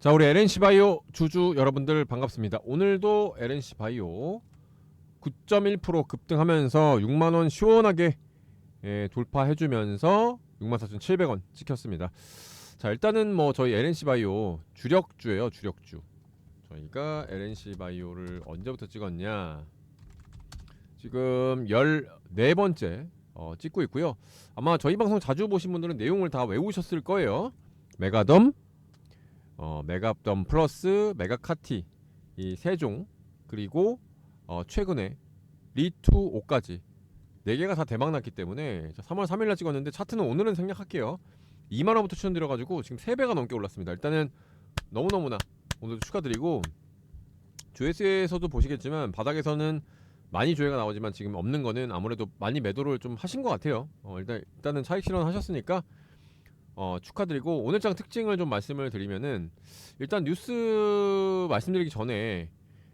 자 우리 LNC 바이오 주주 여러분들 반갑습니다. 오늘도 LNC 바이오 9.1% 급등하면서 6만 원 시원하게 예, 돌파해 주면서 64,700원 찍혔습니다. 자 일단은 뭐 저희 LNC 바이오 주력주예요 주력주. 저희가 LNC 바이오를 언제부터 찍었냐? 지금 14번째 어, 찍고 있고요. 아마 저희 방송 자주 보신 분들은 내용을 다 외우셨을 거예요. 메가덤, 어, 메가덤 플러스 메가카티 이 세 종 그리고 어, 최근에 리투 5까지 네 개가 다 대박 났기 때문에 자, 3월 3일날 찍었는데 차트는 오늘은 생략할게요. 2만 원부터 추천드려가지고 지금 3배가 넘게 올랐습니다. 일단은 너무 너무나 오늘도 축하드리고 조회수에서도 보시겠지만 바닥에서는 많이 조회가 나오지만 지금 없는 거는 아무래도 많이 매도를 좀 하신 것 같아요. 어, 일단 일단은 차익 실현 하셨으니까 어, 축하드리고 오늘 장 특징을 좀 말씀을 드리면은 일단 뉴스 말씀드리기 전에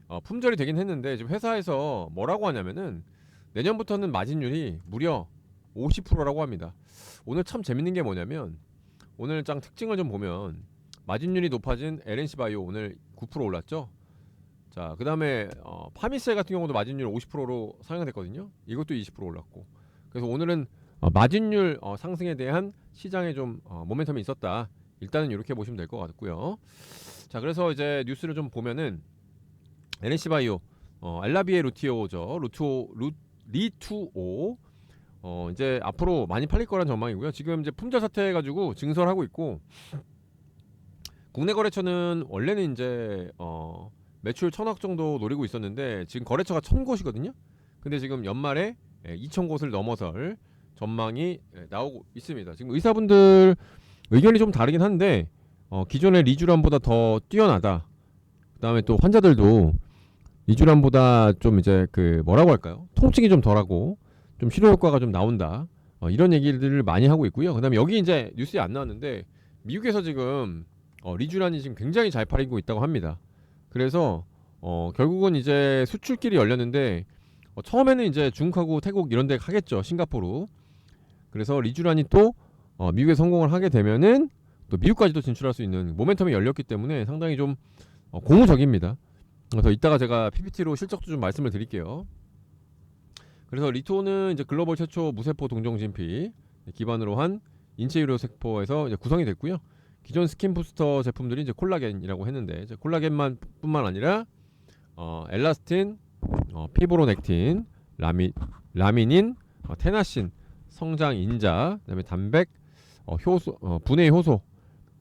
어, 품절이 되긴 했는데 지금 회사에서 뭐라고 하냐면은 내년부터는 마진율이 무려 50%라고 합니다. 오늘 참 재밌는 게 뭐냐면 오늘 장 특징을 좀 보면 마진율이 높아진 LNC 바이오 오늘 9% 올랐죠. 자, 그다음에 어, 파미셀 같은 경우도 마진율 50%로 상향됐거든요. 이것도 20% 올랐고. 그래서 오늘은 어, 마진율 어, 상승에 대한 시장에 좀 어, 모멘텀이 있었다. 일단은 이렇게 보시면 될 것 같고요. 자, 그래서 이제 뉴스를 좀 보면은 LNC 바이오 어, 엘라비에 루티오죠. 루투오 루 리투오 어, 이제 앞으로 많이 팔릴 거란 전망이고요. 지금 이제 품절 사태 해가지고 증설하고 있고 국내 거래처는 원래는 이제 어, 매출 천억 정도 노리고 있었는데 지금 거래처가 천 곳이거든요. 근데 지금 연말에 예, 2천 곳을 넘어설 전망이 예, 나오고 있습니다. 지금 의사분들 의견이 좀 다르긴 한데 어, 기존의 리주란보다 더 뛰어나다. 그다음에 또 환자들도 리주란보다 좀 이제 그 뭐라고 할까요? 통증이 좀 덜하고 좀 치료 효과가 좀 나온다. 어, 이런 얘기들을 많이 하고 있고요. 그다음에 여기 이제 뉴스에 안 나왔는데 미국에서 지금 어, 리주란이 지금 굉장히 잘 팔리고 있다고 합니다. 그래서 어, 결국은 이제 수출길이 열렸는데 어, 처음에는 이제 중국하고 태국 이런 데 하겠죠. 싱가포르. 그래서 리주란이 또 어, 미국에 성공을 하게 되면은 또 미국까지도 진출할 수 있는 모멘텀이 열렸기 때문에 상당히 좀 어, 고무적입니다. 그래서 이따가 제가 PPT로 실적도 좀 말씀을 드릴게요. 그래서 리토는 이제 글로벌 최초 무세포 동정진피 기반으로 한 인체 유료 세포에서 이제 구성이 됐고요. 기존 스킨 부스터 제품들이 이제 콜라겐이라고 했는데 이제 콜라겐만 뿐만 아니라 어, 엘라스틴, 어, 피브로넥틴, 라미, 라미닌, 어, 테나신, 성장 인자, 그다음에 단백, 어, 효소, 어, 분해 효소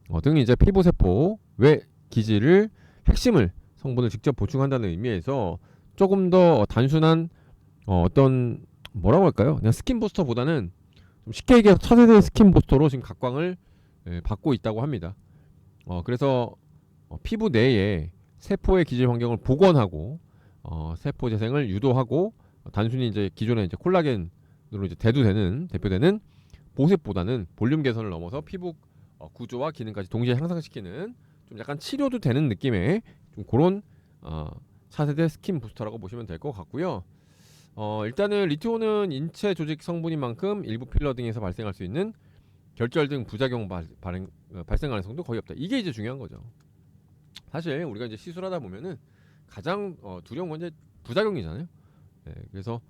어, 등 이제 피부 세포 외 기질을 핵심을 성분을 직접 보충한다는 의미에서 조금 더 단순한 어, 어떤 뭐라고 할까요? 그냥 스킨 부스터보다는 좀 쉽게 얘기해서 차세대 스킨 부스터로 지금 각광을 예, 받고 있다고 합니다. 어, 그래서 어, 피부 내에 세포의 기질 환경을 복원하고 어, 세포 재생을 유도하고 어, 단순히 이제 기존의 이제 콜라겐 으로 이제 대두되는 대표되는 보습보다는 볼륨 개선을 넘어서 피부 어, 구조와 기능까지 동시에 향상시키는 좀 약간 치료도 되는 느낌의 좀 그런 어, 차세대 스킨 부스터라고 보시면 될 것 같고요. 어, 일단은 리티오는 인체 조직 성분인 만큼 일부 필러 등에서 발생할 수 있는 결절 등 부작용 발, 발행, 어, 발생 가능성도 거의 없다. 이게 이제 중요한 거죠. 사실 우리가 이제 시술하다 보면은 가장 어, 두려운 건 이제 부작용이잖아요. 네, 그래서 어,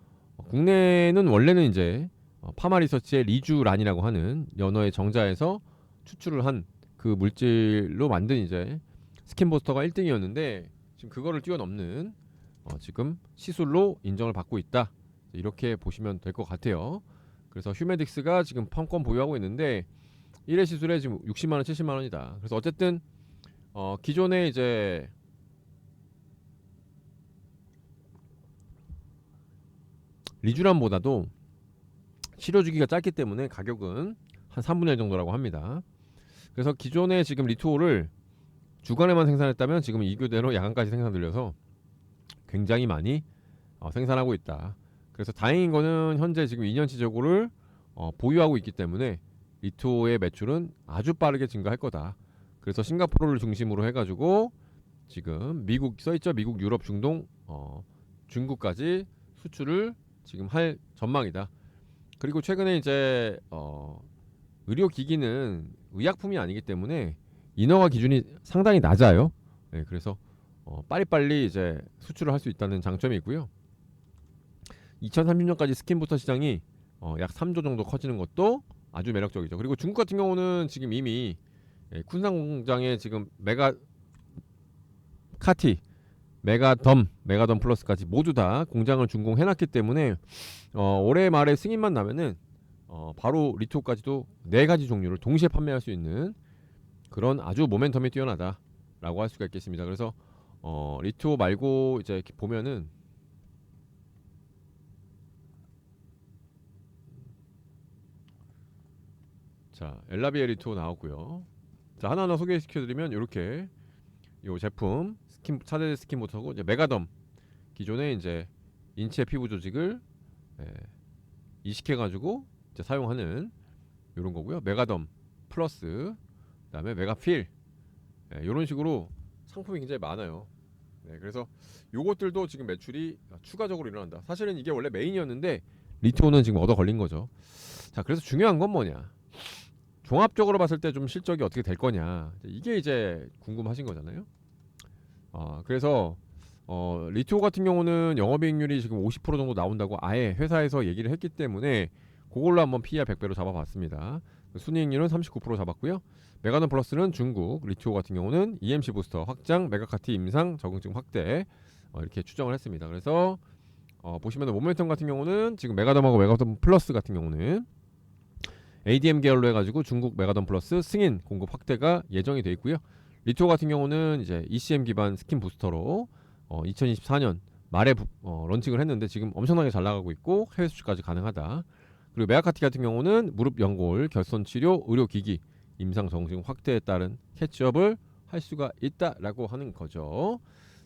국내는 원래는 이제 어, 파마 리서치의 리주란이라고 하는 연어의 정자에서 추출을 한 그 물질로 만든 이제 스킨버스터가 1등이었는데 지금 그거를 뛰어넘는 어, 지금 시술로 인정을 받고 있다. 이렇게 보시면 될 것 같아요. 그래서 휴메딕스가 지금 판권 보유하고 있는데 1회 시술에 지금 60만 원, 70만 원이다. 그래서 어쨌든 어, 기존에 이제 리주란보다도 치료 주기가 짧기 때문에 가격은 한 3분의 1 정도라고 합니다. 그래서 기존에 지금 리투오를 주간에만 생산했다면 지금 이 교대로 야간까지 생산 들려서 굉장히 많이 어, 생산하고 있다. 그래서 다행인 거는 현재 지금 2년치 재고를 어, 보유하고 있기 때문에 리투오의 매출은 아주 빠르게 증가할 거다. 그래서 싱가포르를 중심으로 해가지고 지금 미국 써있죠 미국 유럽 중동 어, 중국까지 수출을 지금 할 전망이다. 그리고 최근에 이제 어, 의료 기기는 의약품이 아니기 때문에 인허가 기준이 상당히 낮아요. 네, 그래서 어, 빨리빨리 이제 수출을 할 수 있다는 장점이 있고요. 2030년까지 스킨부터 시장이 어, 약 3조 정도 커지는 것도 아주 매력적이죠. 그리고 중국 같은 경우는 지금 이미 예, 쿤산 공장에 지금 메가 카티, 메가덤, 메가덤 플러스까지 모두 다 공장을 준공해놨기 때문에 어, 올해 말에 승인만 나면은 어, 바로 리토까지도 네 가지 종류를 동시에 판매할 수 있는 그런 아주 모멘텀이 뛰어나다라고 할 수가 있겠습니다. 그래서 어, 리토 말고 이제 보면은 자 엘라비에 리토 나오고요. 자 하나하나 소개시켜드리면 이렇게 이 제품 스킨 차대 스킨부터고 이제 메가덤 기존에 이제 인체 피부 조직을 예, 이식해 가지고 이제 사용하는 이런 거고요. 메가덤 플러스 그다음에 메가필 이런 식으로 상품이 굉장히 많아요. 네, 그래서 요것들도 지금 매출이 추가적으로 일어난다. 사실은 이게 원래 메인이었는데 리토는 지금 얻어 걸린 거죠. 자, 그래서 중요한 건 뭐냐? 종합적으로 봤을 때 좀 실적이 어떻게 될 거냐? 이게 이제 궁금하신 거잖아요. 어, 그래서 어, 리토 같은 경우는 영업이익률이 지금 50% 정도 나온다고 아예 회사에서 얘기를 했기 때문에 그걸로 한번 PER 100배로 잡아봤습니다. 순이익률은 39% 잡았고요. 메가돈 플러스는 중국, 리투오 같은 경우는 EMC 부스터 확장, 메가카티 임상, 적응증 확대 어, 이렇게 추정을 했습니다. 그래서 어, 보시면 모멘텀 같은 경우는 지금 메가덤하고 메가덤 플러스 같은 경우는 ADM 계열로 해가지고 중국 메가덤 플러스 승인 공급 확대가 예정이 돼 있고요. 리투오 같은 경우는 이제 ECM 기반 스킨 부스터로 어, 2024년 말에 부, 어, 런칭을 했는데 지금 엄청나게 잘 나가고 있고 해외 수출까지 가능하다. 그리고 메가카티 같은 경우는 무릎 연골, 결손 치료, 의료 기기, 임상 정증 확대에 따른 캐치업을 할 수가 있다라고 하는 거죠.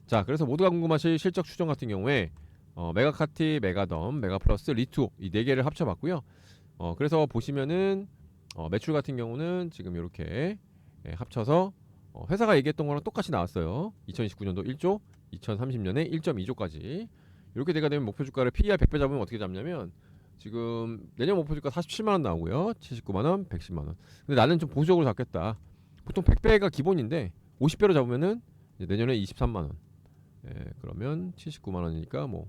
자, 그래서 모두가 궁금하실 실적 추정 같은 경우에 어, 메가카티, 메가덤, 메가플러스, 리투 이 네 개를 합쳐봤고요. 어, 그래서 보시면은 어, 매출 같은 경우는 지금 이렇게 예, 합쳐서 어, 회사가 얘기했던 거랑 똑같이 나왔어요. 2029년도 1조, 2030년에 1.2조까지 이렇게 되가 되면 목표 주가를 PER 100배 잡으면 어떻게 잡냐면 지금 내년 목표 주가 47만 원 나오고요. 79만 원, 110만 원. 근데 나는 좀 보수적으로 잡겠다. 보통 100배가 기본인데 50배로 잡으면은 내년에 23만 원. 예, 그러면 79만 원이니까 뭐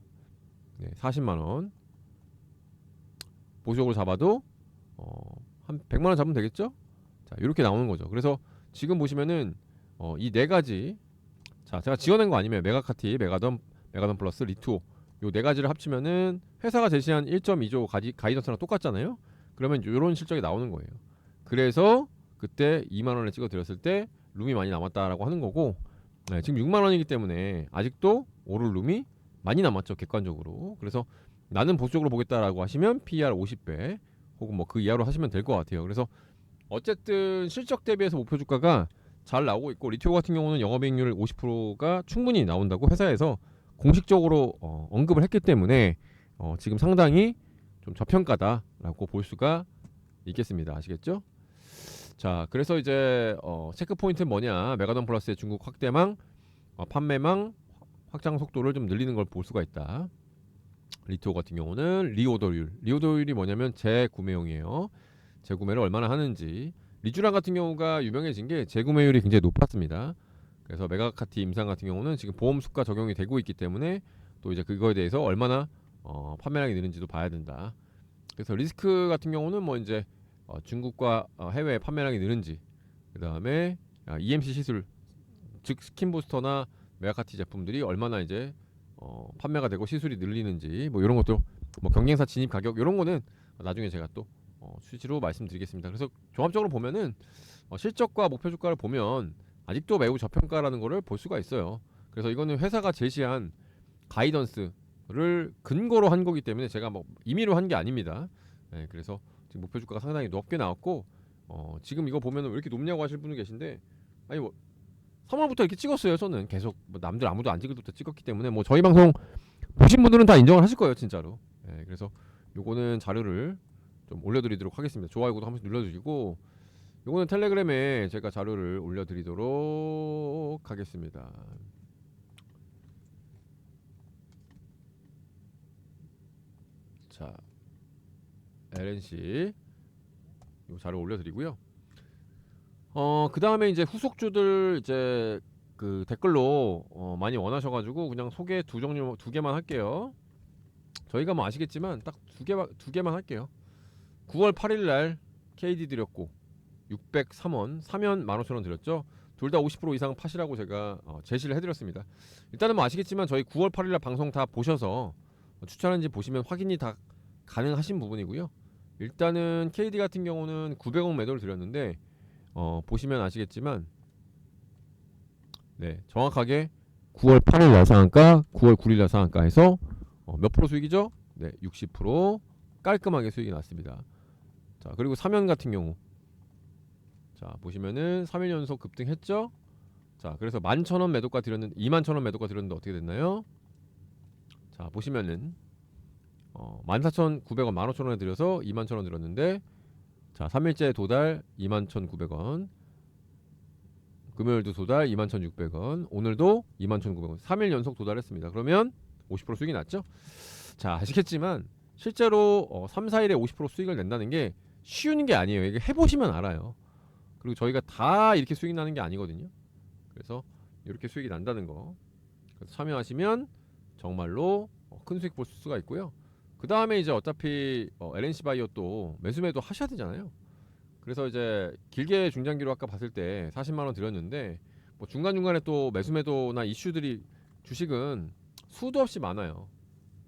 네, 40만 원. 보수적으로 잡아도 어, 한 100만 원 잡으면 되겠죠? 자, 이렇게 나오는 거죠. 그래서 지금 보시면은 어, 이 네 가지 자, 제가 지어낸 거 아니면 메가카티, 메가덤, 메가덤 플러스 리투 요네 가지를 합치면은 회사가 제시한 1.2조 가지, 가이던스랑 똑같잖아요. 그러면 요런 실적이 나오는 거예요. 그래서 그때 2만 원을 찍어 드렸을 때 룸이 많이 남았다라고 하는 거고 네, 지금 6만 원이기 때문에 아직도 오를 룸이 많이 남았죠 객관적으로. 그래서 나는 보수적으로 보겠다라고 하시면 PER 50배 혹은 뭐 그 이하로 하시면 될 것 같아요. 그래서 어쨌든 실적 대비해서 목표 주가가 잘 나오고 있고 리티오 같은 경우는 영업이익률 50%가 충분히 나온다고 회사에서 공식적으로 어, 언급을 했기 때문에 어, 지금 상당히 좀 저평가다라고 볼 수가 있겠습니다. 아시겠죠? 자, 그래서 이제 어, 체크 포인트는 뭐냐? 메가돈 플러스의 중국 확대망, 어, 판매망 확장 속도를 좀 늘리는 걸 볼 수가 있다. 리토 같은 경우는 리오더율. 리오더율이 뭐냐면 재구매용이에요. 재구매를 얼마나 하는지. 리쥬란 같은 경우가 유명해진 게 재구매율이 굉장히 높았습니다. 그래서 메가카티 임상 같은 경우는 지금 보험 수가 적용이 되고 있기 때문에 또 이제 그거에 대해서 얼마나 어, 판매량이 느는지도 봐야 된다. 그래서 리스크 같은 경우는 뭐 이제 어, 중국과 어, 해외 판매량이 느는지 그 다음에 아, EMC 시술 즉 스킨 부스터나 메가카티 제품들이 얼마나 이제 어, 판매가 되고 시술이 늘리는지 뭐 이런 것도 뭐 경쟁사 진입 가격 이런 거는 나중에 제가 또 어, 수치로 말씀드리겠습니다. 그래서 종합적으로 보면은 어, 실적과 목표 주가를 보면 아직도 매우 저평가라는 것을 볼 수가 있어요. 그래서 이거는 회사가 제시한 가이던스를 근거로 한 거기 때문에 제가 뭐 임의로 한 게 아닙니다. 네, 그래서 지금 목표 주가가 상당히 높게 나왔고 어, 지금 이거 보면 왜 이렇게 높냐고 하실 분이 계신데 아니 뭐 3월부터 이렇게 찍었어요. 저는 계속 뭐 남들 아무도 안 찍을 때부터 찍었기 때문에 뭐 저희 방송 보신 분들은 다 인정을 하실 거예요, 진짜로. 네, 그래서 요거는 자료를 좀 올려드리도록 하겠습니다. 좋아요도 한 번씩 눌러주시고 요거는 텔레그램에 제가 자료를 올려드리도록 하겠습니다. 자, LNC 요 자료 올려드리고요. 어, 그 다음에 이제 후속주들 이제 그 댓글로 어, 많이 원하셔 가지고 그냥 소개 두 종류 두 개만 할게요. 저희가 뭐 아시겠지만 딱두개두 개만 할게요. 9월 8일 날 KD 드렸고 603원 사면 15,000원 드렸죠. 둘 다 50% 이상 파시라고 제가 어, 제시를 해 드렸습니다. 일단은 뭐 아시겠지만 저희 9월 8일 날 방송 다 보셔서 어, 추천한지 보시면 확인이 다 가능하신 부분이고요. 일단은 KD 같은 경우는 900원 매도를 드렸는데 어, 보시면 아시겠지만 네 정확하게 9월 8일 날 상한가 9월 9일 날 상한가에서 어, 몇 프로 수익이죠? 네, 60% 깔끔하게 수익이 났습니다. 자 그리고 사면 같은 경우 자 보시면은 3일 연속 급등했죠? 자 그래서 11,000원 매도가 드렸는데 21,000원 매도가 드렸는데 어떻게 됐나요? 자 보시면은 어, 14,900원 15,000원에 드려서 21,000원 드렸는데 자 3일째 도달 21,900원. 금요일도 도달 21,600원. 오늘도 21,900원. 3일 연속 도달했습니다. 그러면 50% 수익이 났죠? 자 아시겠지만 실제로 어, 3, 4일에 50% 수익을 낸다는 게 쉬운 게 아니에요. 이게 해 보시면 알아요. 그리고 저희가 다 이렇게 수익 나는 게 아니거든요. 그래서 이렇게 수익이 난다는 거. 그래서 참여하시면 정말로 어, 큰 수익 볼 수가 있고요 그 다음에 이제 어차피 어, LNC 바이오 또 매수매도 하셔야 되잖아요. 그래서 이제 길게 중장기로 아까 봤을 때 40만 원 드렸는데 뭐 중간 중간에 또 매수매도나 이슈들이 주식은 수도 없이 많아요.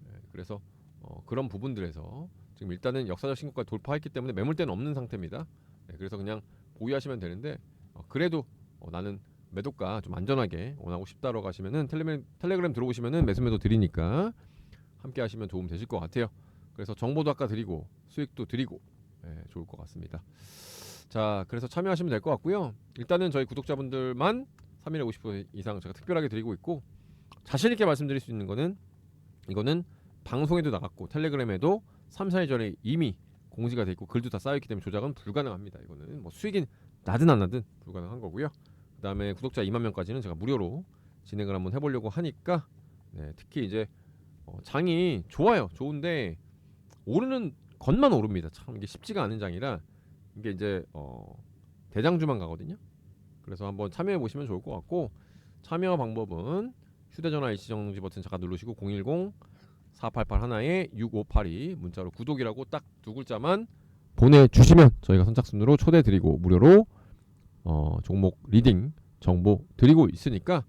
네, 그래서 어, 그런 부분들에서 지금 일단은 역사적 신고가 돌파했기 때문에 매물대는 없는 상태입니다. 네, 그래서 그냥 보유하시면 되는데 어, 그래도 어, 나는 매도가 좀 안전하게 원하고 싶다라고 하시면은 텔레그램, 텔레그램 들어오시면은 매수매도 드리니까 함께 하시면 도움 되실 것 같아요. 그래서 정보도 아까 드리고 수익도 드리고 예, 좋을 것 같습니다. 자, 그래서 참여하시면 될 것 같고요. 일단은 저희 구독자분들만 3일에 50% 이상 제가 특별하게 드리고 있고 자신 있게 말씀드릴 수 있는 거는 이거는 방송에도 나갔고 텔레그램에도 3, 4일 전에 이미 공지가 돼 있고 글도 다 쌓여 있기 때문에 조작은 불가능합니다. 이거는 뭐 수익이 나든 안 나든 불가능한 거고요. 그다음에 구독자 2만 명까지는 제가 무료로 진행을 한번 해보려고 하니까 네, 특히 이제 어, 장이 좋아요. 좋은데 오르는 것만 오릅니다. 참 이게 쉽지가 않은 장이라 이게 이제 어, 대장주만 가거든요. 그래서 한번 참여해 보시면 좋을 것 같고 참여 방법은 휴대전화 일시 정지 버튼 잠깐 누르시고 010 488 하나에 6582 문자로 구독이라고 딱 두 글자만 보내주시면 저희가 선착순으로 초대 드리고 무료로 어, 종목 리딩 정보 드리고 있으니까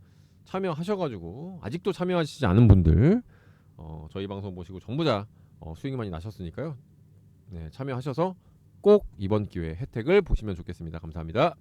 참여하셔가지고 아직도 참여하시지 않은 분들 어, 저희 방송 보시고 다 어, 수익이 많이 나셨으니까요. 네, 참여하셔서 꼭 이번 기회에 혜택을 보시면 좋겠습니다. 감사합니다.